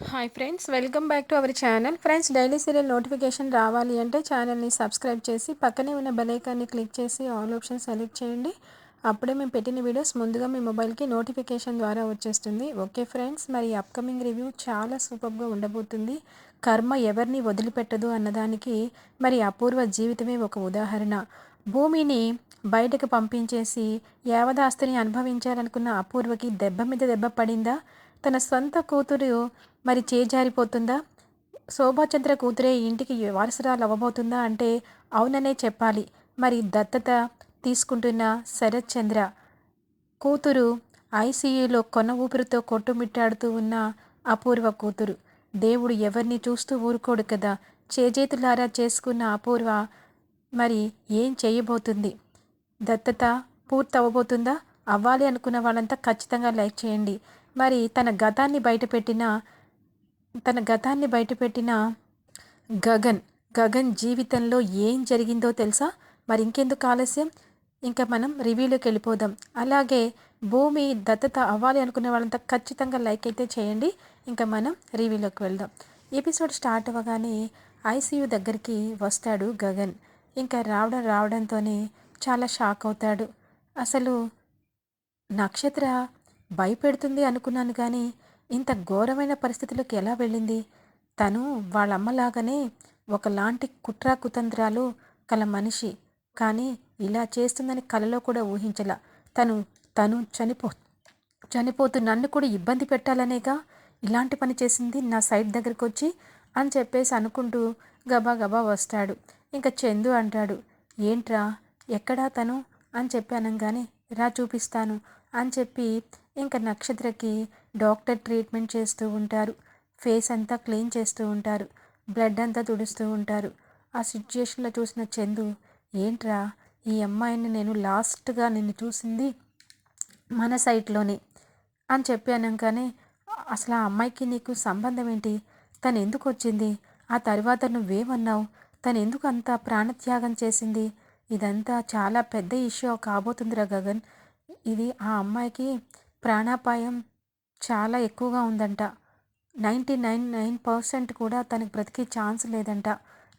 Hi friends welcome back to our channel friends daily serial notification రావాలి అంటే ఛానల్ని subscribe చేసి పక్కనే ఉన్న బెలైకాన్ని క్లిక్ చేసి ఆల్ ఆప్షన్ సెలెక్ట్ చేయండి. అప్పుడే మేము పెట్టిన వీడియోస్ ముందుగా మీ మొబైల్కి నోటిఫికేషన్ ద్వారా వచ్చేస్తుంది. ఓకే ఫ్రెండ్స్ మరి అప్కమింగ్ రివ్యూ చాలా సూపర్గా ఉండబోతుంది. కర్మ ఎవరిని వదిలిపెట్టదు అన్నదానికి మరి అపూర్వ జీవితమే ఒక ఉదాహరణ. భూమిని బయటకు పంపించేసి యావదాస్తిని అనుభవించాలనుకున్న అపూర్వకి దెబ్బ మీద దెబ్బ పడిందా? తన సొంత కూతురు మరి చేజారిపోతుందా శోభాచంద్ర కూతురే ఇంటికి వారసురాలు అవ్వబోతుందా అంటే అవుననే చెప్పాలి. మరి దత్తత తీసుకుంటున్న శరత్ చంద్ర కూతురు ఐసీయూలో కొన్న ఊపిరితో కొట్టుమిట్టాడుతూ ఉన్న అపూర్వ కూతురు. దేవుడు ఎవరిని చూస్తూ ఊరుకోడు కదా. చేజేతులారా చేసుకున్న అపూర్వ మరి ఏం చేయబోతుంది? దత్తత పూర్తి అవ్వబోతుందా అవ్వాలి అనుకున్న వాళ్ళంతా ఖచ్చితంగా లైక్ చేయండి. మరి తన గతాన్ని బయటపెట్టిన తన గతాన్ని బయటపెట్టిన గగన్ గగన్ జీవితంలో ఏం జరిగిందో తెలుసా? మరి ఇంకెందుకు ఆలస్యం? ఇంకా మనం రివ్యూలోకి వెళ్ళిపోదాం. అలాగే భూమి దత్తత అవ్వాలి అనుకునే వాళ్ళంతా ఖచ్చితంగా లైక్ అయితే చేయండి. ఇంకా మనం రివ్యూలోకి వెళ్దాం. ఎపిసోడ్ స్టార్ట్ అవ్వగానే ఐసీయూ దగ్గరికి వస్తాడు గగన్. ఇంకా రావడం రావడంతోనే చాలా షాక్ అవుతాడు. అసలు నక్షత్ర భయపెడుతుంది అనుకున్నాను కానీ ఇంత ఘోరమైన పరిస్థితులకు ఎలా వెళ్ళింది? తను వాళ్ళమ్మలాగానే ఒకలాంటి కుట్రా కుతంత్రాలు కల మనిషి. కానీ ఇలా చేస్తుందని కలలో కూడా ఊహించల. తను తను చనిపో చనిపోతూ నన్ను కూడా ఇబ్బంది పెట్టాలనేగా? ఇలాంటి పని చేసింది నా సైడ్ దగ్గరికి వచ్చి అని చెప్పేసి అనుకుంటూ గబా గబా వస్తాడు. ఇంకా చందు అంటాడు ఏంట్రా ఎక్కడా తను? అని చెప్పి అనగానే రా చూపిస్తాను అని చెప్పి ఇంకా నక్షత్రకి డాక్టర్ ట్రీట్మెంట్ చేస్తూ ఉంటారు. ఫేస్ అంతా క్లీన్ చేస్తూ ఉంటారు. బ్లడ్ అంతా తుడుస్తూ ఉంటారు. ఆ సిచ్యుయేషన్లో చూసిన చందు ఏంట్రా ఈ అమ్మాయిని నేను లాస్ట్గా నిన్ను చూసింది మన సైట్లోనే అని చెప్పి అనగానే అసలు ఆ అమ్మాయికి నీకు సంబంధం ఏంటి? తను ఎందుకు వచ్చింది? ఆ తర్వాత నువ్వేమన్నావు? తను ఎందుకు అంత ప్రాణత్యాగం చేసింది? ఇదంతా చాలా పెద్ద ఇష్యూ కాబోతుందిరా గగన్. ఇది ఆ అమ్మాయికి ప్రాణాపాయం చాలా ఎక్కువగా ఉందంట. నైంటీ నైన్ నైన్ పర్సెంట్ కూడా తనకు బ్రతికే ఛాన్స్ లేదంట.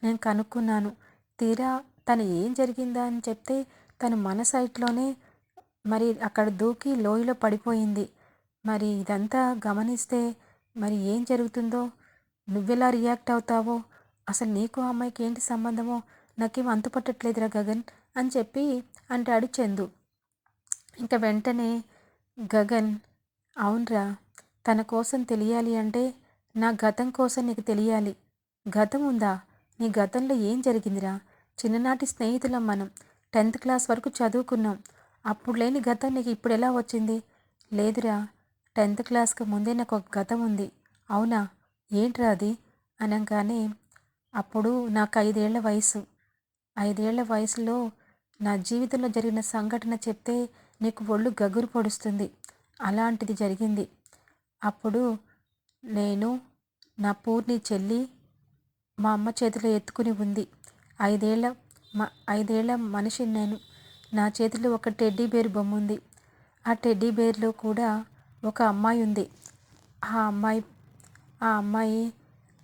నేను కనుక్కున్నాను. తీరా తను ఏం జరిగిందా అని చెప్తే తను మన సైట్లోనే మరి అక్కడ దూకి లోయలో పడిపోయింది. మరి ఇదంతా గమనిస్తే మరి ఏం జరుగుతుందో? నువ్వెలా రియాక్ట్ అవుతావో? అసలు నీకు అమ్మాయికి ఏంటి సంబంధమో? నాకేం అంతుపట్టట్లేదురా గగన్ అని చెప్పి అంటాడు చందు. ఇంకా వెంటనే గగన్ అవునరా. తన కోసం తెలియాలి అంటే నా గతం కోసం నీకు తెలియాలి. గతం ఉందా? నీ గతంలో ఏం జరిగిందిరా? చిన్ననాటి స్నేహితులం మనం. టెన్త్ క్లాస్ వరకు చదువుకున్నాం. అప్పుడు లేని గతం నీకు ఇప్పుడు ఎలా వచ్చింది? లేదురా. టెన్త్ క్లాస్కి ముందే నాకు ఒక గతం ఉంది. అవునా? ఏంట్రా అది? అనగానే అప్పుడు నాకు ఐదేళ్ళ వయసు. ఐదేళ్ళ వయసులో నా జీవితంలో జరిగిన సంఘటన చెప్తే నీకు ఒళ్ళు గగురు పొడుస్తుంది. అలాంటిది జరిగింది. అప్పుడు నేను నా పూర్ణి చెల్లి మా అమ్మ చేతిలో ఎత్తుకుని ఉంది. ఐదేళ్ళ ఐదేళ్ళ మనిషి నేను. నా చేతిలో ఒక టెడ్డీ బేర్ బొమ్మ ఉంది. ఆ టెడ్డీ బేర్లో కూడా ఒక అమ్మాయి ఉంది. ఆ అమ్మాయి ఆ అమ్మాయి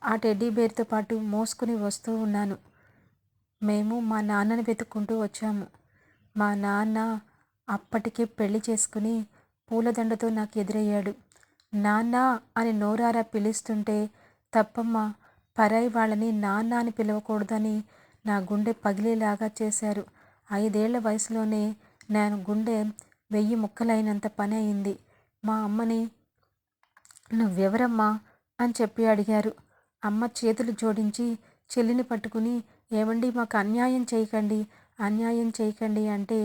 ఆ టెడ్డీ బేర్తో పాటు మోసుకుని వస్తూ ఉన్నాను. మేము మా నాన్నని వెతుక్కుంటూ వచ్చాము. మా నాన్న అప్పటికే పెళ్ళి చేసుకుని పూలదండతో నాకు ఎదురయ్యాడు నాన్నా అని నోరారా పిలుస్తుంటే తప్పమ్మ పరాయి వాళ్ళని నాన్న అని పిలవకూడదని నా గుండె పగిలేలాగా చేశారు. ఐదేళ్ళ వయసులోనే నేను గుండె వెయ్యి ముక్కలైనంత పని అయింది. మా అమ్మని నువ్వెవరమ్మా? అని చెప్పి అడిగారు. అమ్మ చేతులు జోడించి చెల్లిని పట్టుకుని ఏమండి మాకు అన్యాయం చేయకండి అన్యాయం చేయకండి అంటే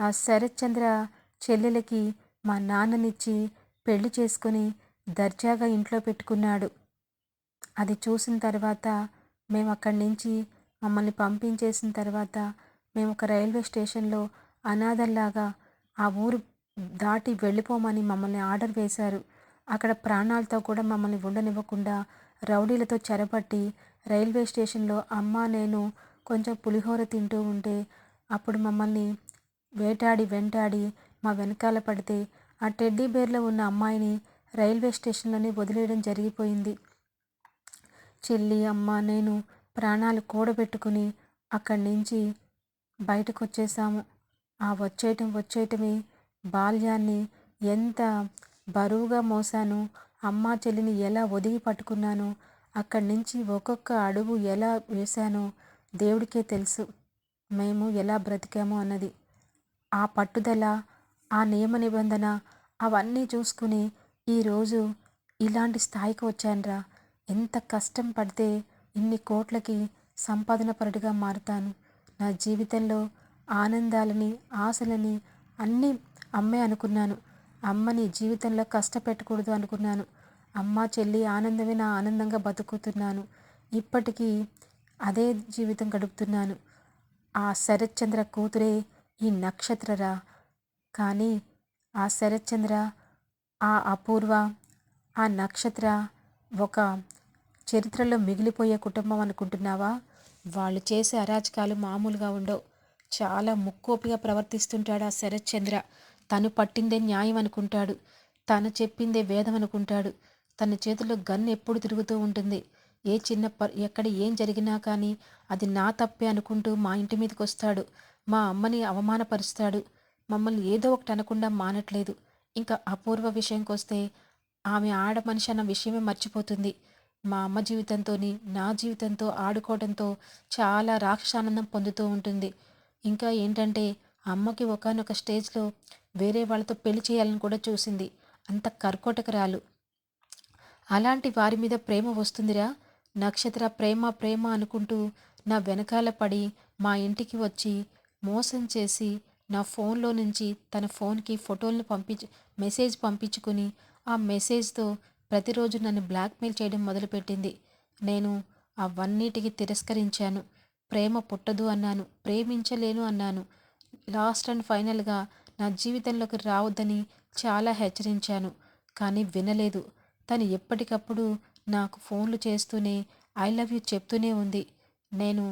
ఆ శరత్చంద్ర చెల్లెలకి మా నాన్ననిచ్చి పెళ్ళి చేసుకొని దర్జాగా ఇంట్లో పెట్టుకున్నాడు. అది చూసిన తర్వాత మేము అక్కడి నుంచి మమ్మల్ని పంపించేసిన తర్వాత మేము ఒక రైల్వే స్టేషన్లో అనాథల్లాగా ఆ ఊరు దాటి వెళ్ళిపోమని మమ్మల్ని ఆర్డర్ వేశారు. అక్కడ ప్రాణాలతో కూడా మమ్మల్ని ఉండనివ్వకుండా రౌడీలతో చెరపట్టి రైల్వే స్టేషన్లో అమ్మ నేను కొంచెం పులిహోర తింటూ ఉంటే అప్పుడు మమ్మల్ని వేటాడి వెంటాడి మా వెనకాల పడితే ఆ టెడ్డీ బేర్లో ఉన్న అమ్మాయిని రైల్వే స్టేషన్లోనే వదిలేయడం జరిగిపోయింది. చెల్లి అమ్మ నేను ప్రాణాలు కూడబెట్టుకుని అక్కడి నుంచి బయటకు వచ్చేసాము ఆ వచ్చేయటం వచ్చేయటమే బాల్యాన్ని ఎంత బరువుగా మోసాను అమ్మ చెల్లిని ఎలా ఒదిగి పట్టుకున్నాను అక్కడి నుంచి ఒక్కొక్క అడుగు ఎలా వేశానో దేవుడికే తెలుసు. మేము ఎలా బ్రతికాము అన్నది. ఆ పట్టుదల ఆ నియమ నిబంధన అవన్నీ చూసుకుని ఈరోజు ఇలాంటి స్థాయికి వచ్చానురా. ఎంత కష్టం పడితే ఇన్ని కోట్లకి సంపాదన పరుడిగా మారుతాను. నా జీవితంలో ఆనందాలని ఆశలని అన్నీ అమ్మే అనుకున్నాను. అమ్మని జీవితంలో కష్టపెట్టకూడదు అనుకున్నాను. అమ్మ చెల్లి ఆనందమే నా ఆనందంగా బతుకుతున్నాను. ఇప్పటికీ అదే జీవితం గడుపుతున్నాను. ఆ శరత్చంద్ర కూతురే ఈ నక్షత్రరా. కానీ ఆ శరత్చంద్ర ఆ అపూర్వ ఆ నక్షత్ర ఒక చరిత్రలో మిగిలిపోయే కుటుంబం అనుకుంటున్నావా? వాళ్ళు చేసే అరాచకాలు మామూలుగా ఉండవు. చాలా ముక్కోపిగా ప్రవర్తిస్తుంటాడు ఆ శరత్చంద్ర. తను పట్టిందే న్యాయం అనుకుంటాడు. తను చెప్పిందే వేదం అనుకుంటాడు. తన చేతిలో గన్ ఎప్పుడు తిరుగుతూ ఉంటుంది. ఏ చిన్న ప ఎక్కడ ఏం జరిగినా కానీ అది నా తప్పే అనుకుంటూ మా ఇంటి మీదకి వస్తాడు మా అమ్మని అవమానపరుస్తాడు. మమ్మల్ని ఏదో ఒకటి అనకుండా మానట్లేదు. ఇంకా అపూర్వ విషయంకి వస్తే ఆమె ఆడ మనిషి అన్న విషయమే మర్చిపోతుంది. మా అమ్మ జీవితంతో నా జీవితంతో ఆడుకోవడంతో చాలా రాక్షసానందం పొందుతూ ఉంటుంది. ఇంకా ఏంటంటే అమ్మకి ఒకనొక స్టేజ్లో వేరే వాళ్ళతో పెళ్ళి చేయాలని కూడా చూసింది. అంత కర్కోటకరాలు. అలాంటి వారి మీద ప్రేమ వస్తుందిరా. నక్షత్ర ప్రేమ ప్రేమ అనుకుంటూ నా వెనకాల పడి మా ఇంటికి వచ్చి మోసం చేసి నా ఫోన్లో నుంచి తన ఫోన్కి ఫోటోలను పంపించి మెసేజ్ పంపించుకుని ఆ మెసేజ్తో ప్రతిరోజు నన్ను బ్లాక్మెయిల్ చేయడం మొదలుపెట్టింది. నేను అవన్నిటికి తిరస్కరించాను. ప్రేమ పుట్టదు అన్నాను ప్రేమించలేను అన్నాను. లాస్ట్ అండ్ ఫైనల్గా నా జీవితంలోకి రావద్దని చాలా హెచ్చరించాను కానీ వినలేదు. తను ఎప్పటికప్పుడు నాకు ఫోన్లు చేస్తూనే ఐ లవ్ యూ చెప్తూనే ఉంది. నేను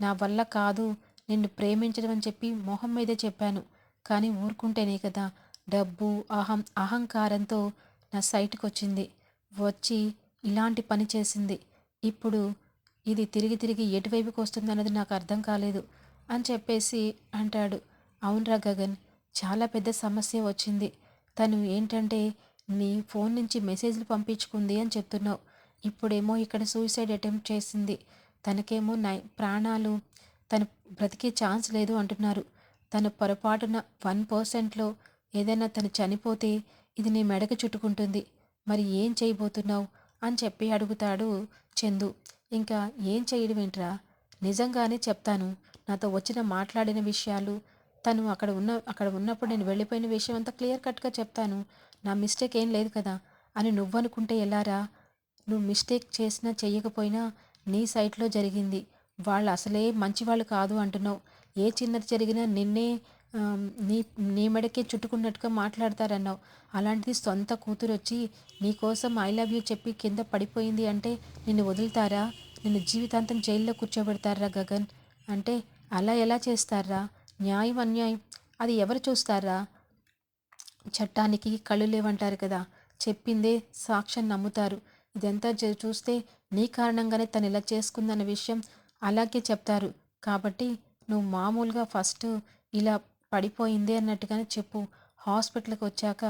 నా వల్ల కాదు నిన్ను ప్రేమించడం అని చెప్పి మొహం మీదే చెప్పాను. కానీ ఊరుకుంటేనే కదా డబ్బు అహం అహంకారంతో నా సైట్కి వచ్చింది వచ్చి ఇలాంటి పని చేసింది. ఇప్పుడు ఇది తిరిగి తిరిగి ఎటువైపుకి వస్తుంది అన్నది నాకు అర్థం కాలేదు అని చెప్పేసి అంటాడు. అవునరా గగన్ చాలా పెద్ద సమస్య వచ్చింది. తను ఏంటంటే నీ ఫోన్ నుంచి మెసేజ్లు పంపించుకుంది అని చెప్తున్నావు. ఇప్పుడేమో ఇక్కడ సూసైడ్ అటెంప్ట్ చేసింది. తనకేమో నై ప్రాణాలు తను బ్రతికే ఛాన్స్ లేదు అంటున్నారు. తను పొరపాటున వన్ పర్సెంట్లో ఏదైనా తను చనిపోతే ఇది నీ మెడకు చుట్టుకుంటుంది. మరి ఏం చేయబోతున్నావు? అని చెప్పి అడుగుతాడు చందు. ఇంకా ఏం చేయడం ఏంట్రా నిజంగానే చెప్తాను. నాతో వచ్చిన మాట్లాడిన విషయాలు తను అక్కడ ఉన్న అక్కడ ఉన్నప్పుడు నేను వెళ్ళిపోయిన విషయం అంతా క్లియర్ కట్గా చెప్తాను. నా మిస్టేక్ ఏం లేదు కదా? అని నువ్వనుకుంటే ఎలారా నువ్వు మిస్టేక్ చేసినా చెయ్యకపోయినా నీ సైట్లో జరిగింది. వాళ్ళు అసలే మంచివాళ్ళు కాదు అంటున్నావు. ఏ చిన్నది జరిగినా నిన్నే నీ నీ మెడకే చుట్టుకున్నట్టుగా మాట్లాడతారన్నావు. అలాంటిది సొంత కూతురు వచ్చి నీకోసం ఐ లవ్ యూ చెప్పి కింద పడిపోయింది అంటే నిన్ను వదులుతారా? నిన్ను జీవితాంతం జైల్లో కూర్చోబెడతారా గగన్? అంటే అలా ఎలా చేస్తారా? న్యాయం అన్యాయం అది ఎవరు చూస్తారా? చట్టానికి కళ్ళు లేవంటారు కదా. చెప్పిందే సాక్ష్యం నమ్ముతారు. ఇదంతా చూస్తే నీ కారణంగానే తను ఇలా చేసుకుందన్న విషయం అలాగే చెప్తారు. కాబట్టి నువ్వు మామూలుగా ఫస్ట్ ఇలా పడిపోయింది అన్నట్టుగానే చెప్పు. హాస్పిటల్కి వచ్చాక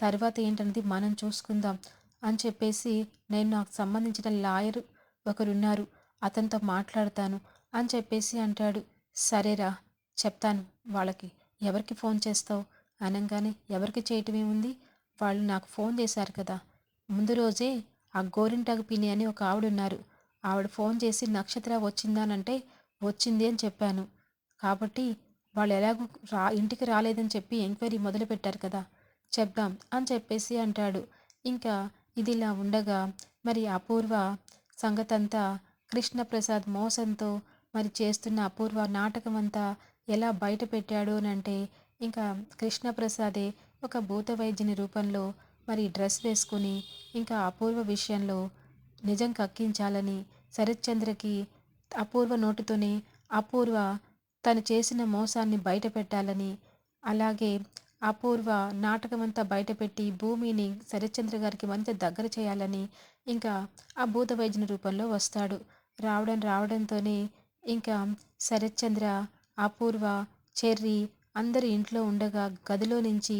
తర్వాత ఏంటన్నది మనం చూసుకుందాం అని చెప్పేసి నేను నాకు సంబంధించిన లాయర్ ఒకరున్నారు. అతనితో మాట్లాడతాను అని చెప్పేసి అంటాడు. సరేరా చెప్తాను వాళ్ళకి. ఎవరికి ఫోన్ చేస్తావు? అనగానే ఎవరికి చేయటం ఏముంది? వాళ్ళు నాకు ఫోన్ చేశారు కదా. ముందు రోజే ఆ గోరింటాకు పిని అని ఒక ఆవిడ ఉన్నారు ఆవిడ ఫోన్ చేసి నక్షత్ర వచ్చిందానంటే వచ్చింది అని చెప్పాను. కాబట్టి వాళ్ళు ఎలాగో రా ఇంటికి రాలేదని చెప్పి ఎంక్వైరీ మొదలుపెట్టారు కదా చెప్దాం అని చెప్పేసి అంటాడు. ఇంకా ఇది ఇలా ఉండగా మరి అపూర్వ సంగతంతా కృష్ణప్రసాద్ మోసంతో మరి చేస్తున్న అపూర్వ నాటకం అంతా ఎలా బయట పెట్టాడు అని అంటే ఇంకా కృష్ణప్రసాదే ఒక భూత వైద్యుని రూపంలో మరి డ్రెస్ వేసుకుని ఇంకా అపూర్వ విషయంలో నిజం కక్కించాలని శరత్చంద్రకి అపూర్వ నోటుతోనే అపూర్వ తను చేసిన మోసాన్ని బయట పెట్టాలని అలాగే అపూర్వ నాటకమంతా బయటపెట్టి భూమిని శరత్చంద్ర గారికి మరింత దగ్గర చేయాలని ఇంకా ఆ భూత వైద్యుని రూపంలో వస్తాడు. రావడం రావడంతోనే ఇంకా శరత్చంద్ర అపూర్వ చెర్రి అందరి ఇంట్లో ఉండగా గదిలో నుంచి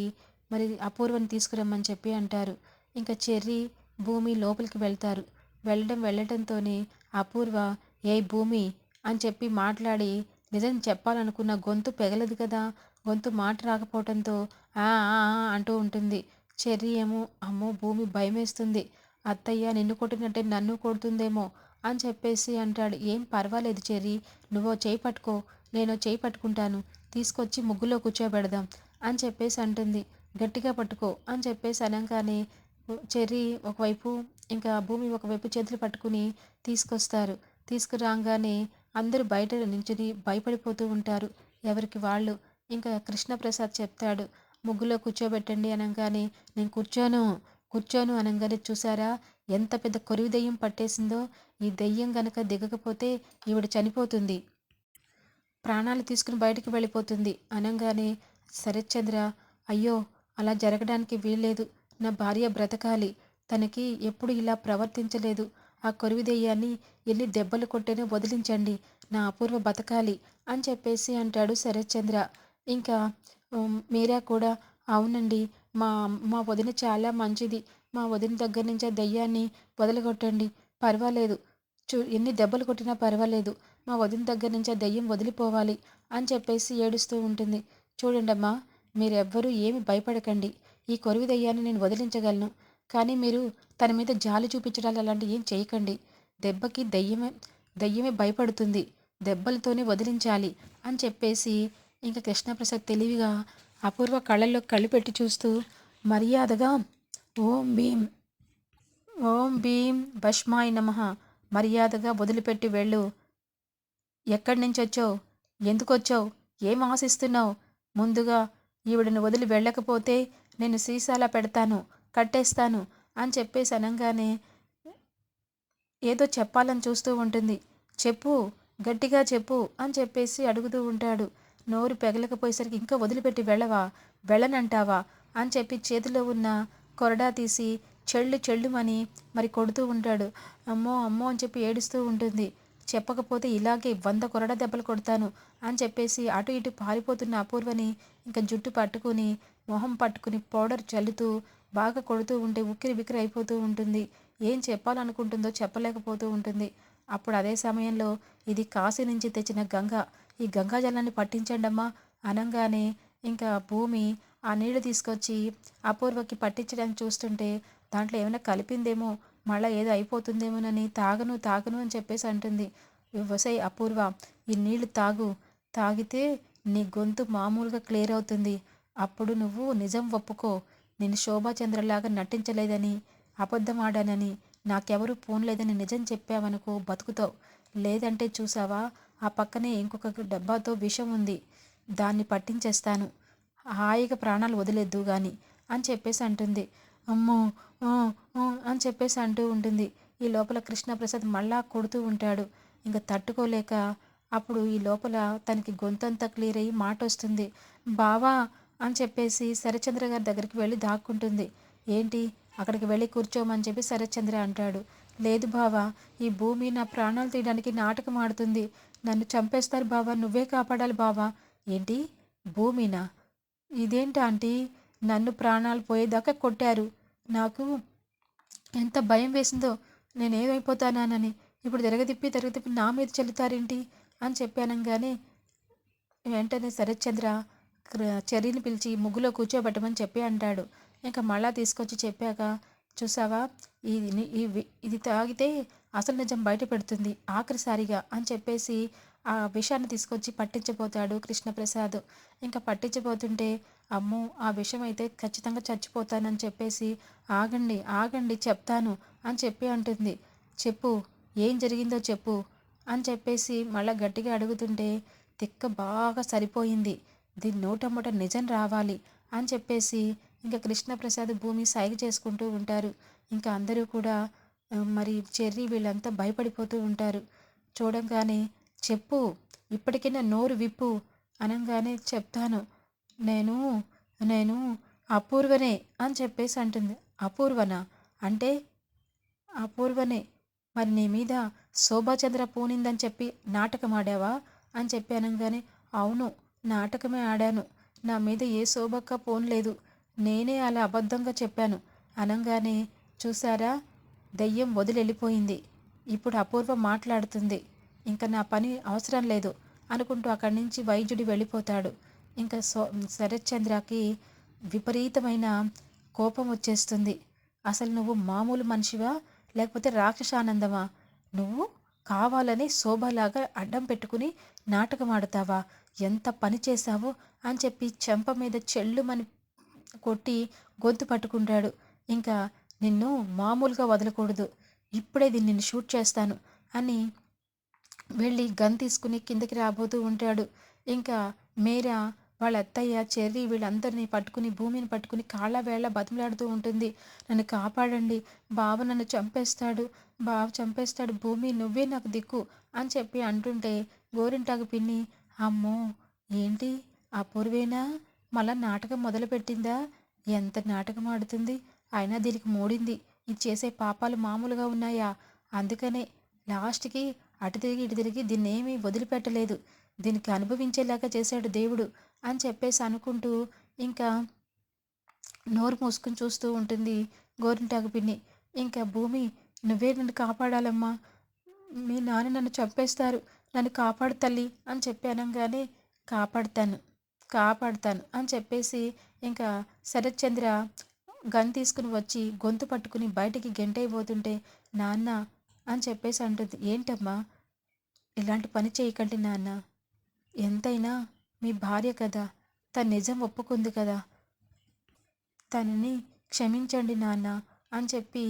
మరి అపూర్వని తీసుకురమ్మని చెప్పి అంటారు. ఇంకా చెర్రి భూమి లోపలికి వెళ్తారు. వెళ్ళడం వెళ్ళడంతోనే అపూర్వ ఏ భూమి అని చెప్పి మాట్లాడి నిజం చెప్పాలనుకున్న గొంతు పెగలదు కదా. గొంతు మాట రాకపోవడంతో ఆ అంటూ ఉంటుంది. చెర్రి ఏమో అమ్మో భూమి భయమేస్తుంది. అత్తయ్య నిన్ను కొట్టినట్టే నన్ను కొడుతుందేమో అని చెప్పేసి అంటాడు. ఏం పర్వాలేదు చెర్రి నువ్వో చేయి పట్టుకో నేను చేయి పట్టుకుంటాను. తీసుకొచ్చి ముగ్గులో కూర్చోబెడదాం అని చెప్పేసి అంటుంది. గట్టిగా పట్టుకో అని చెప్పేసి అనగానే చెర్రీ ఒకవైపు ఇంకా భూమి ఒకవైపు చేతులు పట్టుకుని తీసుకొస్తారు. తీసుకురాగానే అందరూ బయట నించుని భయపడిపోతూ ఉంటారు. ఎవరికి వాళ్ళు? ఇంకా కృష్ణప్రసాద్ చెప్తాడు. ముగ్గులో కూర్చోబెట్టండి అనగానే నేను కూర్చోను కూర్చోను అనగానే చూసారా? ఎంత పెద్ద కొరివి దెయ్యం పట్టేసిందో. ఈ దెయ్యం గనక దిగకపోతే ఈవిడ చనిపోతుంది. ప్రాణాలు తీసుకుని బయటికి వెళ్ళిపోతుంది. అనగానే శరత్చంద్ర అయ్యో అలా జరగడానికి వీల్లేదు. నా భార్య బ్రతకాలి. తనకి ఎప్పుడు ఇలా ప్రవర్తించలేదు. ఆ కొరివి దెయ్యాన్ని ఎన్ని దెబ్బలు కొట్టేనో వదిలించండి. నా అపూర్వ బతకాలి అని చెప్పేసి అంటాడు శరత్చంద్ర. ఇంకా మీరా కూడా అవునండి. మా మా వదిన చాలా మంచిది. మా వదిన దగ్గర నుంచి ఆ దెయ్యాన్ని వదలగొట్టండి. పర్వాలేదు. చూ ఎన్ని దెబ్బలు కొట్టినా పర్వాలేదు. మా వదిన దగ్గర నుంచి ఆ దెయ్యం వదిలిపోవాలి అని చెప్పేసి ఏడుస్తూ ఉంటుంది. చూడండమ్మా మీరెవ్వరూ ఏమి భయపడకండి. ఈ కొరివి దెయ్యాన్ని నేను వదిలించగలను. కానీ మీరు తన మీద జాలి చూపించడాలు అలాంటివి ఏం చేయకండి. దెబ్బకి దెయ్యమే దెయ్యమే భయపడుతుంది. దెబ్బలతోనే వదిలించాలి అని చెప్పేసి ఇంకా కృష్ణప్రసాద్ తెలివిగా అపూర్వ కళ్ళల్లో కళ్ళు పెట్టి చూస్తూ మర్యాదగా ఓం భీం ఓం భీం భష్మాయ నమః మర్యాదగా వదిలిపెట్టి వెళ్ళు. ఎక్కడి నుంచి వచ్చావు? ఎందుకు వచ్చావు? ఏం ఆశిస్తున్నావు? ముందుగా ఈవిడను వదిలి వెళ్ళకపోతే నేను సీసాలా పెడతాను. కట్టేస్తాను అని చెప్పేసి అనగానే ఏదో చెప్పాలని చూస్తూ ఉంటుంది. చెప్పు గట్టిగా చెప్పు అని చెప్పేసి అడుగుతూ ఉంటాడు. నోరు పెగలకపోయేసరికి ఇంకా వదిలిపెట్టి వెళ్ళవా? వెళ్ళనంటావా? అని చెప్పి చేతిలో ఉన్న కొరడా తీసి చెళ్ళు చెళ్ళుమని మరి కొడుతూ ఉంటాడు. అమ్మో అమ్మో అని చెప్పి ఏడుస్తూ ఉంటుంది. చెప్పకపోతే ఇలాగే వంద కొరడా దెబ్బలు కొడతాను అని చెప్పేసి అటు ఇటు పారిపోతున్న అపూర్వని ఇంకా జుట్టు పట్టుకుని మొహం పట్టుకుని పౌడర్ చల్లుతూ బాగా కొడుతూ ఉంటే ఉక్కిరి బిక్కిరి అయిపోతూ ఉంటుంది. ఏం చెప్పాలనుకుంటుందో చెప్పలేకపోతూ ఉంటుంది. అప్పుడు అదే సమయంలో ఇది కాశీ నుంచి తెచ్చిన గంగ. ఈ గంగా జలాన్ని పట్టించండమ్మా. అనగానే ఇంకా భూమి ఆ నీళ్ళు తీసుకొచ్చి అపూర్వకి పట్టించడానికి చూస్తుంటే దాంట్లో ఏమైనా కలిపిందేమో మళ్ళీ ఏదో అయిపోతుందేమోనని తాగను తాగను అని చెప్పేసి అంటుంది. వసై అపూర్వ ఈ నీళ్ళు తాగు. తాగితే నీ గొంతు మామూలుగా క్లియర్ అవుతుంది. అప్పుడు నువ్వు నిజం ఒప్పుకో. నేను శోభాచంద్రలాగా నటించలేదని అబద్ధం ఆడానని నాకెవరూ పోన్లేదని నిజం చెప్పావనుకో బతుకుతావు. లేదంటే చూసావా ఆ పక్కనే ఇంకొక డబ్బాతో విషం ఉంది. దాన్ని పట్టించేస్తాను. హాయిగా ప్రాణాలు వదిలేద్దు గాని అని చెప్పేసి అంటుంది. అమ్మో అని చెప్పేసి అంటూ ఉంటుంది. ఈ లోపల కృష్ణప్రసాద్ మళ్ళా కొడుతూ ఉంటాడు. ఇంకా తట్టుకోలేక అప్పుడు ఈ లోపల తనకి గొంతంతా క్లియర్ అయ్యి మాట వస్తుంది బావా అని చెప్పేసి శరచంద్ర గారి దగ్గరికి వెళ్ళి దాక్కుంటుంది. ఏంటి? అక్కడికి వెళ్ళి కూర్చోమని చెప్పి శరత్చంద్ర అంటాడు. లేదు బావా ఈ భూమి నా ప్రాణాలు తీయడానికి నాటకం ఆడుతుంది. నన్ను చంపేస్తారు బావా నువ్వే కాపాడాలి బావా. ఏంటి? భూమినా? ఇదేంటి ఆంటీ? నన్ను ప్రాణాలు పోయేదాకా కొట్టారు. నాకు ఎంత భయం వేసిందో. నేను ఏమైపోతానానని ఇప్పుడు తిరగదిప్పి తిరగతిప్పి నా మీద చెల్లుతారేంటి? అని చెప్పానంగానే వెంటనే శరత్చంద్ర చెర్రీని పిలిచి ముగ్గులో కూర్చోబెట్టమని చెప్పి అంటాడు. ఇంకా మళ్ళా తీసుకొచ్చి చెప్పాక చూసావా? ఇది ఇది తాగితే అసలు నిజం బయట పెడుతుంది ఆఖరిసారిగా అని చెప్పేసి ఆ విషాన్ని తీసుకొచ్చి పట్టించబోతాడు కృష్ణప్రసాద్. ఇంకా పట్టించబోతుంటే అమ్మో ఆ విషం అయితే ఖచ్చితంగా చచ్చిపోతానని చెప్పేసి ఆగండి ఆగండి చెప్తాను అని చెప్పి అంటుంది. చెప్పు ఏం జరిగిందో చెప్పు అని చెప్పేసి మళ్ళీ గట్టిగా అడుగుతుంటే తిక్క బాగా సరిపోయింది. దీని నోటమ్మట నిజం రావాలి అని చెప్పేసి ఇంకా కృష్ణప్రసాద్ భూమి సైగ చేసుకుంటూ ఉంటారు. ఇంకా అందరూ కూడా మరి చెర్రీ వీళ్ళంతా భయపడిపోతూ ఉంటారు. చూడంగానే చెప్పు ఇప్పటికైనా నోరు విప్పు అనగానే చెప్తాను. నేను నేను అపూర్వనే అని చెప్పేసి అంటుంది. అపూర్వనా? అంటే అపూర్వనే. మరి నీ మీద శోభాచంద్ర పూనిందని చెప్పి నాటకం ఆడావా అని చెప్పి అనగానే అవును నాటకమే ఆడాను. నా మీద ఏ శోభక్క పోన్లేదు నేనే అలా అబద్ధంగా చెప్పాను. అనగానే చూశారా? దెయ్యం వదిలెళ్ళిపోయింది. ఇప్పుడు అపూర్వ మాట్లాడుతుంది. ఇంకా నా పని అవసరం లేదు అనుకుంటూ అక్కడి నుంచి వైద్యుడి వెళ్ళిపోతాడు. ఇంకా సో శరత్చంద్రకి విపరీతమైన కోపం వచ్చేస్తుంది. అసలు నువ్వు మామూలు మనిషివా? లేకపోతే రాక్షసానందమా? నువ్వు కావాలని శోభలాగా అడ్డం పెట్టుకుని నాటకం ఆడతావా ఎంత పని చేశావో అని చెప్పి చెంప మీద చెల్లుమని కొట్టి గొంతు పట్టుకుంటాడు. ఇంకా నిన్ను మామూలుగా వదలకూడదు. ఇప్పుడే దీన్ని నిన్ను షూట్ చేస్తాను అని వెళ్ళి గన్ తీసుకుని కిందకి రాబోతూ ఉంటాడు. ఇంకా మేరా వాళ్ళ అత్తయ్య చెర్రి వీళ్ళందరినీ పట్టుకుని భూమిని పట్టుకుని కాళ్ళ వేళ్ళ బతిమలాడుతూ ఉంటుంది. నన్ను కాపాడండి. బావ నన్ను చంపేస్తాడు. బావ చంపేస్తాడు. భూమి నువ్వే నాకు దిక్కు అని చెప్పి అంటుంటే గోరింటాకు పిన్ని అమ్మో! ఏంటి? అపూర్వేనా? మళ్ళా నాటకం మొదలుపెట్టిందా? ఎంత నాటకం ఆడుతుంది? అయినా దీనికి మూడింది. ఇది చేసే పాపాలు మామూలుగా ఉన్నాయా? అందుకనే లాస్ట్కి అటు తిరిగి ఇటు తిరిగి దీన్ని ఏమీ వదిలిపెట్టలేదు. దీనికి అనుభవించేలాగా చేశాడు దేవుడు అని చెప్పేసి అనుకుంటూ ఇంకా నోరు మూసుకుని చూస్తూ ఉంటుంది గోరింటాకు పిన్ని. ఇంకా భూమి నువ్వే నన్ను కాపాడాలమ్మా. మీ నాన్న నన్ను చంపేస్తారు. నన్ను కాపాడు తల్లి అని చెప్పి అనగానే కాపాడుతాను కాపాడుతాను అని చెప్పేసి ఇంకా శరత్చంద్ర గన్ తీసుకుని వచ్చి గొంతు పట్టుకుని బయటికి గెంటైపోతుంటే నాన్న అని చెప్పేసి అంటుంది. ఏంటమ్మా ఇలాంటి పని చేయకండి నాన్న. ఎంతైనా మీ భార్య కదా తను నిజం ఒప్పుకుంది కదా. తనని క్షమించండి నాన్న అని చెప్పి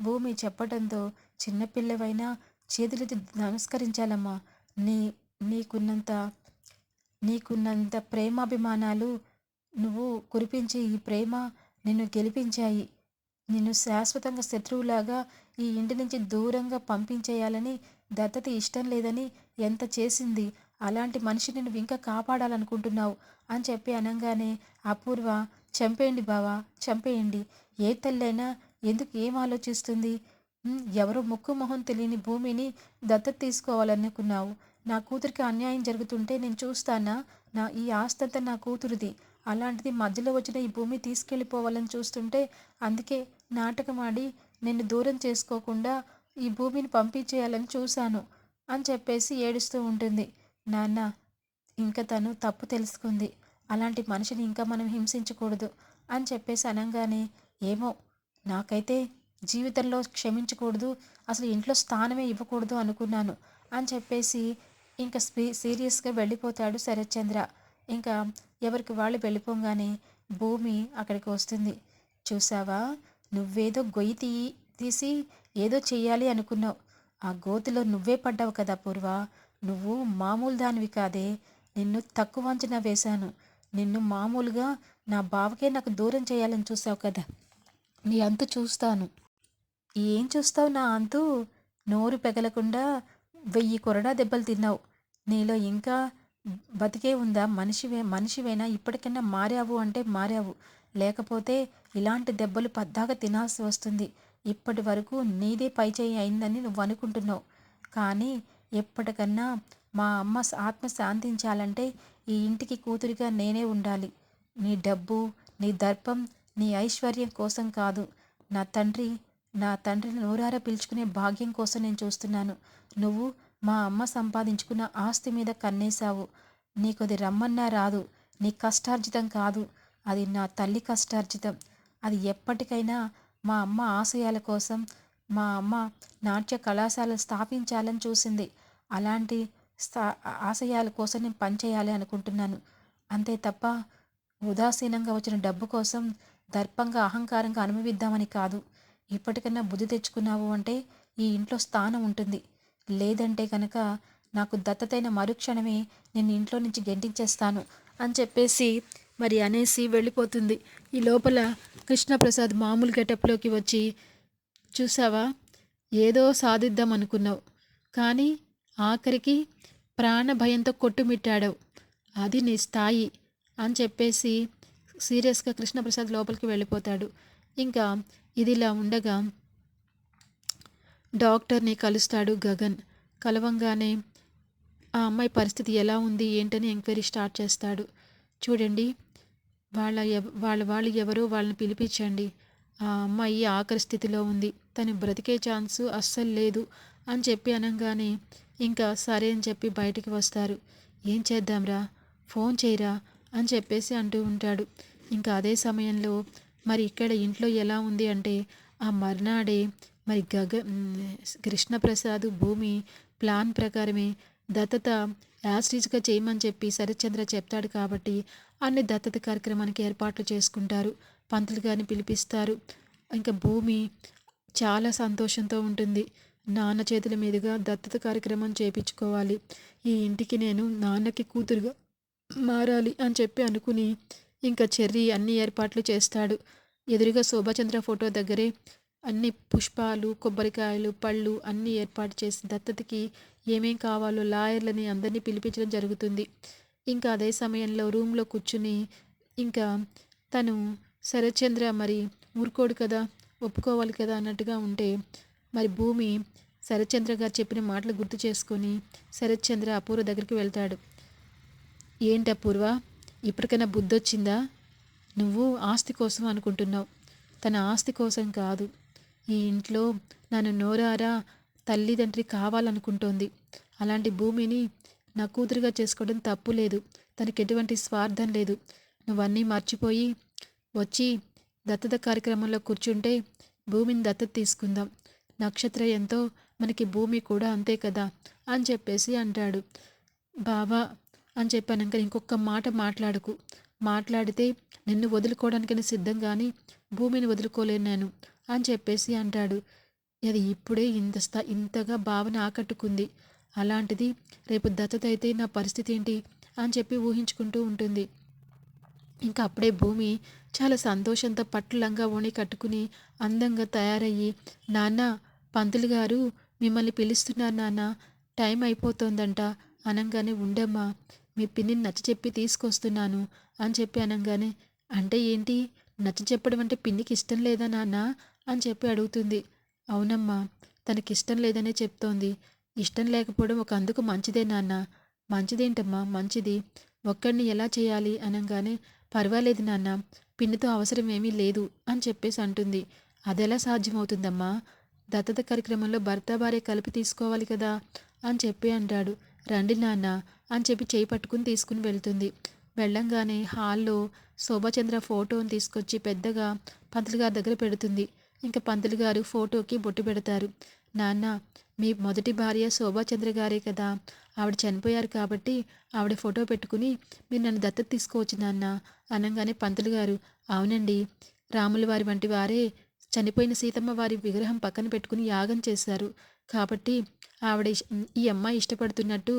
భూమి చెప్పడంతో చిన్నపిల్లవైనా చేతులెత్తి నమస్కరించాలమ్మా. నీ నీకున్నంత నీకున్నంత ప్రేమాభిమానాలు నువ్వు కురిపించే ఈ ప్రేమ నిన్ను గెలిపించాయి. నిన్ను శాశ్వతంగా శత్రువులాగా ఈ ఇంటి నుంచి దూరంగా పంపించేయాలని దత్తత ఇష్టం లేదని ఎంత చేసింది? అలాంటి మనిషిని నువ్వు ఇంకా కాపాడాలనుకుంటున్నావు అని చెప్పి అనగానే అపూర్వ చంపేయండి బావా చంపేయండి. ఏ తల్లైనా ఎందుకు ఏం ఆలోచిస్తుంది? ఎవరో ముక్కు మొహం తెలియని భూమిని దత్తత తీసుకోవాలనుకున్నావు. నా కూతురికి అన్యాయం జరుగుతుంటే నేను చూస్తానా? నా ఈ ఆస్తంతా నా కూతురిది. అలాంటిది మధ్యలో వచ్చిన ఈ భూమి తీసుకెళ్ళిపోవాలని చూస్తుంటే అందుకే నాటకం ఆడి నిన్ను దూరం చేసుకోకుండా ఈ భూమిని పంపించేయాలని చూశాను అని చెప్పేసి ఏడుస్తూ ఉంటుంది. నాన్న ఇంకా తను తప్పు తెలుసుకుంది. అలాంటి మనిషిని ఇంకా మనం హింసించకూడదు అని చెప్పేసి అనగానే ఏమో నాకైతే జీవితంలో క్షమించకూడదు అసలు ఇంట్లో స్థానమే ఇవ్వకూడదు అనుకున్నాను అని చెప్పేసి ఇంకా స్పీ సీరియస్గా వెళ్ళిపోతాడు శరత్చంద్ర. ఇంకా ఎవరికి వాళ్ళు వెళ్ళిపోగానే భూమి అక్కడికి వస్తుంది. చూసావా? నువ్వేదో గొయ్యి తీ తీసి ఏదో చెయ్యాలి అనుకున్నావు. ఆ గోతిలో నువ్వే పడ్డావు కదా పూర్వ. నువ్వు మామూలు దానివి కాదే. నిన్ను తక్కువ అంచనా వేశాను. నిన్ను మామూలుగా నా బావకే నాకు దూరం చేయాలని చూసావు కదా. నీ అంతు చూస్తాను. ఏం చూస్తావు నా అంతూ నోరు పెగలకుండా వెయ్యి కొరడా దెబ్బలు తిన్నావు. నీలో ఇంకా బతికే ఉందా? మనిషివే మనిషివేనా? ఇప్పటికైనా మారావు అంటే మారావు. లేకపోతే ఇలాంటి దెబ్బలు పద్దాగా తినాల్సి వస్తుంది. ఇప్పటి వరకు నీదే పైచేయి అయిందని నువ్వు అనుకుంటున్నావు. కానీ ఎప్పటికన్నా మా అమ్మ ఆత్మ శాంతించాలంటే ఈ ఇంటికి కూతురిగా నేనే ఉండాలి. నీ డబ్బు నీ దర్పం నీ ఐశ్వర్యం కోసం కాదు. నా తండ్రి నా తండ్రిని నోరారా పిలుచుకునే భాగ్యం కోసం నేను చూస్తున్నాను. నువ్వు మా అమ్మ సంపాదించుకున్న ఆస్తి మీద కన్నేశావు. నీకు అది రమ్మన్నా రాదు. నీ కష్టార్జితం కాదు. అది నా తల్లి కష్టార్జితం. అది ఎప్పటికైనా మా అమ్మ ఆశయాల కోసం మా అమ్మ నాట్య కళాశాల స్థాపించాలని చూసింది. అలాంటి స్థా ఆశయాల కోసం నేను పనిచేయాలి అనుకుంటున్నాను. అంతే తప్ప ఉదాసీనంగా వచ్చిన డబ్బు కోసం దర్పంగా అహంకారంగా అనుభవిద్దామని కాదు. ఇప్పటికన్నా బుద్ధి తెచ్చుకున్నావు అంటే ఈ ఇంట్లో స్థానం ఉంటుంది. లేదంటే కనుక నాకు దత్తతైన మరుక్షణమే నేను ఇంట్లో నుంచి గెంటించేస్తాను అని చెప్పేసి మరి అనేసి వెళ్ళిపోతుంది. ఈ లోపల కృష్ణప్రసాద్ మామూలు గెటప్లోకి వచ్చి చూసావా? ఏదో సాధిద్దాం అనుకున్నావు. కానీ ఆఖరికి ప్రాణ భయంతో కొట్టుమిట్టాడావు. అది నీ స్థాయి అని చెప్పేసి సీరియస్గా కృష్ణప్రసాద్ లోపలికి వెళ్ళిపోతాడు. ఇంకా ఇదిలా ఉండగా డాక్టర్ని కలుస్తాడు గగన్. కలవంగానే ఆ అమ్మాయి పరిస్థితి ఎలా ఉంది? ఏంటని ఎంక్వైరీ స్టార్ట్ చేస్తాడు. చూడండి వాళ్ళ వాళ్ళ వాళ్ళు ఎవరో వాళ్ళని పిలిపించండి. ఆ అమ్మాయి ఆఖరి స్థితిలో ఉంది. తను బ్రతికే ఛాన్సు అస్సలు లేదు అని చెప్పి అనగానే ఇంకా సరే అని చెప్పి బయటికి వస్తారు. ఏం చేద్దాంరా? ఫోన్ చేయరా? అని చెప్పేసి అంటూ ఉంటాడు. ఇంకా అదే సమయంలో మరి ఇక్కడ ఇంట్లో ఎలా ఉంది అంటే ఆ మర్నాడే మరి గగ కృష్ణప్రసాద్ భూమి ప్లాన్ ప్రకారమే దత్తత యాస్టీజ్గా చేయమని చెప్పి శరత్చంద్ర చెప్తాడు కాబట్టి అన్ని దత్తత కార్యక్రమానికి ఏర్పాట్లు చేసుకుంటారు. పంతులు గారిని పిలిపిస్తారు. ఇంకా భూమి చాలా సంతోషంతో ఉంటుంది. నాన్న చేతుల మీదుగా దత్తత కార్యక్రమం చేపించుకోవాలి. ఈ ఇంటికి నేను నాన్నకి కూతురుగా మారాలి అని చెప్పి అనుకుని ఇంకా చెర్రీ అన్ని ఏర్పాట్లు చేస్తాడు. ఎదురుగా శోభాచంద్ర ఫోటో దగ్గరే అన్ని పుష్పాలు కొబ్బరికాయలు పళ్ళు అన్నీ ఏర్పాటు చేసి దత్తతకి ఏమేం కావాలో లాయర్లని అందరినీ పిలిపించడం జరుగుతుంది. ఇంకా అదే సమయంలో రూమ్లో కూర్చుని ఇంకా తను శరత్చంద్ర మరి ఊరుకోడు కదా ఒప్పుకోవాలి కదా అన్నట్టుగా ఉంటే మరి భూమి శరత్చంద్ర గారు చెప్పిన మాటలు గుర్తు చేసుకొని శరత్చంద్ర అపూర్వ దగ్గరికి వెళ్తాడు. ఏంటి అపూర్వ? ఇప్పటికైనా బుద్ధి వచ్చిందా నువ్వు ఆస్తి కోసం అనుకుంటున్నావు. తన ఆస్తి కోసం కాదు. ఈ ఇంట్లో నన్ను నోరారా తల్లిదండ్రి కావాలనుకుంటోంది. అలాంటి భూమిని నా కూతురుగా చేసుకోవడం తప్పు లేదు. తనకి ఎటువంటి స్వార్థం లేదు. నువ్వన్నీ మర్చిపోయి వచ్చి దత్తత కార్యక్రమంలో కూర్చుంటే భూమిని దత్తత తీసుకుందాం. నక్షత్ర ఎంతో మనకి భూమి కూడా అంతే కదా అని చెప్పేసి అంటాడు. బాబా అని చెప్పాను ఇంకొక మాట మాట్లాడుకు. మాట్లాడితే నిన్ను వదులుకోవడానికైనా సిద్ధం కానీ భూమిని వదులుకోలేను నేను అని చెప్పేసి అంటాడు. అది ఇప్పుడే ఇంత స్థా ఇంతగా భావన ఆకట్టుకుంది. అలాంటిది రేపు దత్తత అయితే నా పరిస్థితి ఏంటి అని చెప్పి ఊహించుకుంటూ ఉంటుంది. ఇంకా అప్పుడే భూమి చాలా సంతోషంతో పట్టు లంగా ఓణి కట్టుకుని అందంగా తయారయ్యి నాన్న పంతులు గారు మిమ్మల్ని పిలుస్తున్నారు నాన్న టైం అయిపోతుందంట అనగానే ఉండమ్మా మీ పిన్నిని నచ్చ చెప్పి తీసుకొస్తున్నాను అని చెప్పి అనగానే అంటే ఏంటి? నచ్చ చెప్పడం అంటే పిన్నికి ఇష్టం లేదా నాన్న? అని చెప్పి అడుగుతుంది. అవునమ్మా తనకి ఇష్టం లేదనే చెప్తోంది. ఇష్టం లేకపోవడం ఒక అందుకు మంచిదే నాన్న. మంచిదేంటమ్మా? మంచిది. ఒక్కడిని ఎలా చేయాలి? అనగానే పర్వాలేదు నాన్న. పిన్నితో అవసరం ఏమీ లేదు అని చెప్పేసి అంటుంది. అదెలా సాధ్యమవుతుందమ్మా? దత్తత కార్యక్రమంలో భర్త భార్య కలిపి తీసుకోవాలి కదా అని చెప్పి అంటాడు. రండి నాన్న అని చెప్పి చేయి పట్టుకుని తీసుకుని వెళ్తుంది. వెళ్ళంగానే హాల్లో శోభాచంద్ర ఫోటోని తీసుకొచ్చి పెద్దగా పంతులు గారి దగ్గర పెడుతుంది. ఇంకా పంతులు గారు ఫోటోకి బొట్టు పెడతారు. నాన్న మీ మొదటి భార్య శోభాచంద్ర గారే కదా. ఆవిడ చనిపోయారు కాబట్టి ఆవిడ ఫోటో పెట్టుకుని మీరు నన్ను దత్తత తీసుకోవచ్చు నాన్న అనగానే పంతులు గారు అవునండి. రాముల వారి వంటి వారే చనిపోయిన సీతమ్మ వారి విగ్రహం పక్కన పెట్టుకుని యాగం చేశారు. కాబట్టి ఆవిడ ఈ అమ్మాయి ఇష్టపడుతున్నట్టు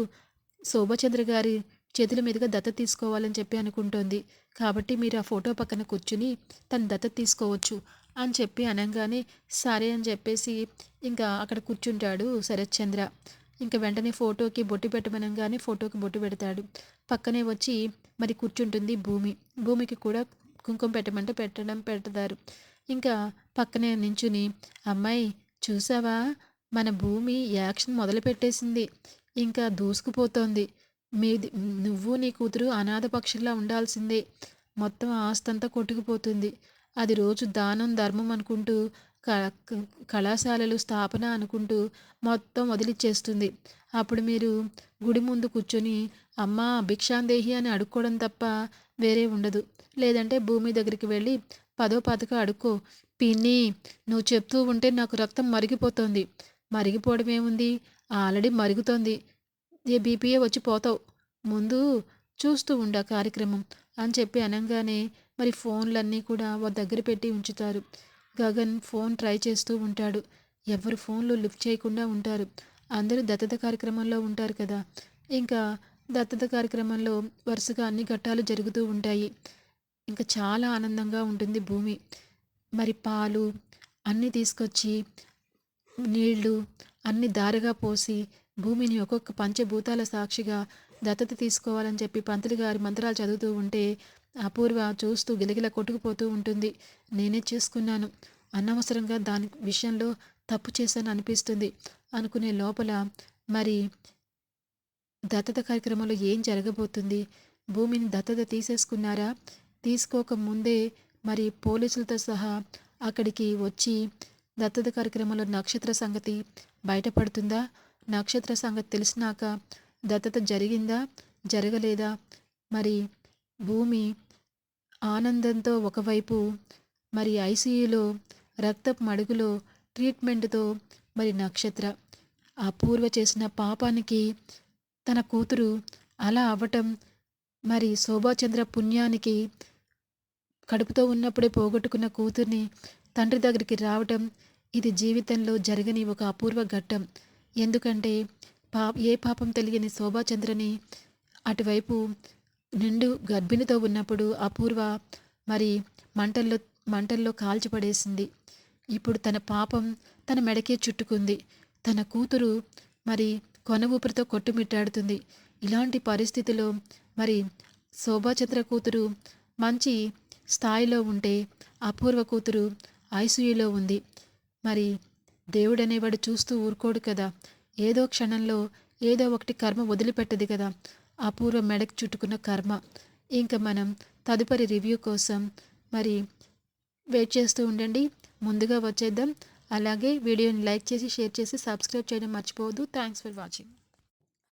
శోభచంద్ర గారి చేతుల మీదుగా దత్తత తీసుకోవాలని చెప్పి అనుకుంటోంది. కాబట్టి మీరు ఆ ఫోటో పక్కన కూర్చుని తను దత్త తీసుకోవచ్చు అని చెప్పి అనగానే సరే అని చెప్పేసి ఇంకా అక్కడ కూర్చుంటాడు శరత్చంద్ర. ఇంకా వెంటనే ఫోటోకి బొట్టు పెట్టమనగానే ఫోటోకి బొట్టు పెడతాడు. పక్కనే వచ్చి మరి కూర్చుంటుంది భూమి. భూమికి కూడా కుంకుమ పెట్టమంటే పెట్టడం పెడతారు. ఇంకా పక్కనే నించుని అమ్మాయి చూసావా? మన భూమి యాక్షన్ మొదలుపెట్టేసింది. ఇంకా దూసుకుపోతోంది. మీది నువ్వు నీ కూతురు అనాథ పక్షుల్లా ఉండాల్సిందే. మొత్తం ఆస్తంతా కొట్టుకుపోతుంది. అది రోజు దానం ధర్మం అనుకుంటూ కళాశాలలు స్థాపన అనుకుంటూ మొత్తం వదిలిచ్చేస్తుంది. అప్పుడు మీరు గుడి ముందు కూర్చొని అమ్మ భిక్షాందేహి అని అడుక్కోవడం తప్ప వేరే ఉండదు. లేదంటే భూమి దగ్గరికి వెళ్ళి పదో పదకు అడుక్కో పిన్ని నువ్వు చెప్తూ ఉంటే నాకు రక్తం మరిగిపోతుంది. మరిగిపోవడం ఏముంది? ఆల్రెడీ మరుగుతోంది. ఏ బీపీఏ వచ్చి పోతావు. ముందు చూస్తూ ఉండ కార్యక్రమం అని చెప్పి అనగానే మరి ఫోన్లన్నీ కూడా వారి దగ్గర పెట్టి ఉంచుతారు. గగన్ ఫోన్ ట్రై చేస్తూ ఉంటాడు. ఎవరు ఫోన్లు లిఫ్ట్ చేయకుండా ఉంటారు. అందరూ దత్తత కార్యక్రమంలో ఉంటారు కదా. ఇంకా దత్తత కార్యక్రమంలో వరుసగా అన్ని ఘట్టాలు జరుగుతూ ఉంటాయి. ఇంకా చాలా ఆనందంగా ఉంటుంది భూమి. మరి పాలు అన్నీ తీసుకొచ్చి నీళ్ళు అన్ని దారిగా పోసి భూమిని ఒక్కొక్క పంచభూతాల సాక్షిగా దత్తత తీసుకోవాలని చెప్పి పంతులు గారి మంత్రాలు చదువుతూ ఉంటే అపూర్వ చూస్తూ గిలగిల కొట్టుకుపోతూ ఉంటుంది. నేనే చేసుకున్నాను. అనవసరంగా దాని విషయంలో తప్పు చేశాను అనిపిస్తుంది. అనుకునే లోపల మరి దత్తత కార్యక్రమంలో ఏం జరగబోతుంది? భూమిని దత్తత తీసేసుకున్నారా? తీసుకోకముందే మరి పోలీసులతో సహా అక్కడికి వచ్చి దత్తత కార్యక్రమంలో నక్షత్ర సంగతి బయటపడుతుందా? నక్షత్ర సంగతి తెలిసినాక దత్తత జరిగిందా? జరగలేదా? మరి భూమి ఆనందంతో ఒకవైపు మరి ఐసీయూలో రక్తపు మడుగులో ట్రీట్మెంట్తో మరి నక్షత్ర. అపూర్వ చేసిన పాపానికి తన కూతురు అలా అవ్వటం మరి శోభాచంద్ర పుణ్యానికి కడుపుతో ఉన్నప్పుడే పోగొట్టుకున్న కూతుర్ని తండ్రి దగ్గరికి రావటం ఇది జీవితంలో జరగని ఒక అపూర్వ ఘట్టం. ఎందుకంటే పా ఏ పాపం తెలియని శోభాచంద్రని అటువైపు నిండు గర్భిణితో ఉన్నప్పుడు అపూర్వ మరి మంటల్లో మంటల్లో కాల్చిపడేసింది. ఇప్పుడు తన పాపం తన మెడకే చుట్టుకుంది. తన కూతురు మరి కొన ఊపిరితో కొట్టుమిట్టాడుతుంది. ఇలాంటి పరిస్థితిలో మరి శోభాచంద్ర కూతురు మంచి స్థాయిలో ఉంటే అపూర్వ కూతురు ఐసీయూలో ఉంది. మరి దేవుడనేవాడు చూస్తూ ఊరుకోడు కదా. ఏదో క్షణంలో ఏదో ఒకటి కర్మ వదిలిపెట్టదు కదా. అపూర్వ మెడకు చుట్టుకున్న కర్మ. ఇంకా మనం తదుపరి రివ్యూ కోసం మరి వెయిట్ చేస్తూ ఉండండి. ముందుగా వచ్చేద్దాం. అలాగే వీడియోని లైక్ చేసి షేర్ చేసి సబ్స్క్రైబ్ చేయడం మర్చిపోవద్దు. Thanks for watching.